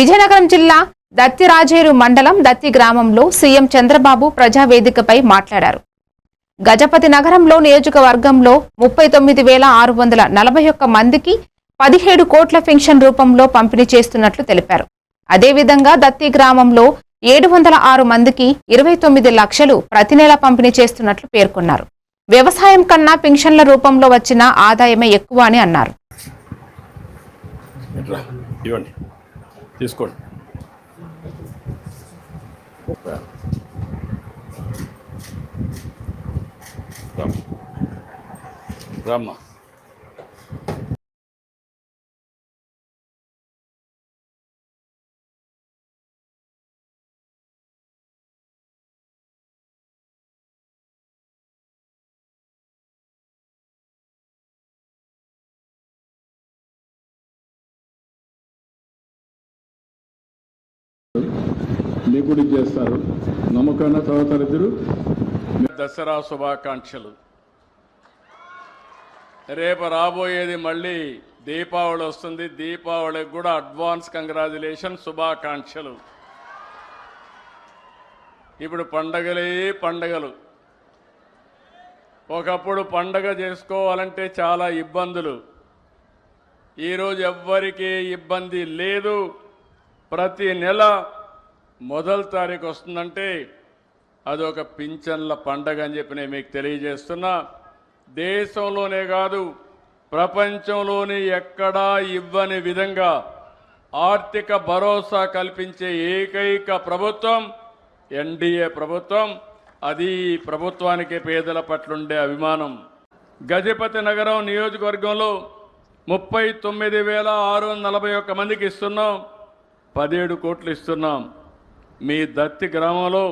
విజయనగరం జిల్లా దత్తిరాజేరు మండలం దత్తి గ్రామంలో సీఎం చంద్రబాబు ప్రజావేదికపై మాట్లాడారు. గజపతి నగరంలో నియోజకవర్గంలో ముప్పై తొమ్మిది వేల ఆరు వందల నలభై ఒక్క మందికి పదిహేడు కోట్ల పెన్షన్ రూపంలో పంపిణీ చేస్తున్నట్లు తెలిపారు. అదేవిధంగా దత్తి గ్రామంలో ఏడు వందల ఆరు మందికి ఇరవై తొమ్మిది లక్షలు ప్రతి నెల పంపిణీ చేస్తున్నట్లు పేర్కొన్నారు. వ్యవసాయం కన్నా పెన్షన్ల రూపంలో వచ్చిన ఆదాయమే ఎక్కువ అని అన్నారు. ఇవ్వండి. తీసుకోండి రామ్. రామ్మా లేకుడి చేస్తారు. నమ్మకాన్న చదువుతారు దసరా శుభాకాంక్షలు. రేపు రాబోయేది మళ్ళీ దీపావళి వస్తుంది. దీపావళికి కూడా అడ్వాన్స్ కంగ్రాచులేషన్ శుభాకాంక్షలు. ఇప్పుడు పండగలే పండగలు. ఒకప్పుడు పండగ చేసుకోవాలంటే చాలా ఇబ్బందులు. ఈరోజు ఎవ్వరికీ ఇబ్బంది లేదు. ప్రతి నెల మొదటి తారీఖు వస్తుందంటే అదొక పింఛన్ల పండగ అని చెప్పి నేను మీకు తెలియజేస్తున్నా. దేశంలోనే కాదు ప్రపంచంలోని ఎక్కడా ఇవ్వని విధంగా ఆర్థిక భరోసా కల్పించే ఏకైక ప్రభుత్వం ఎన్డీఏ ప్రభుత్వం. అది ప్రభుత్వానికి పేదల పట్ల ఉండే అభిమానం. గజపతి నగరం నియోజకవర్గంలో ముప్పై తొమ్మిది వేల ఆరు వందల నలభై ఒక్క మందికి ఇస్తున్నాం. పదిహేడు కోట్లు ఇస్తున్నాం. మీ దత్తి గ్రామంలో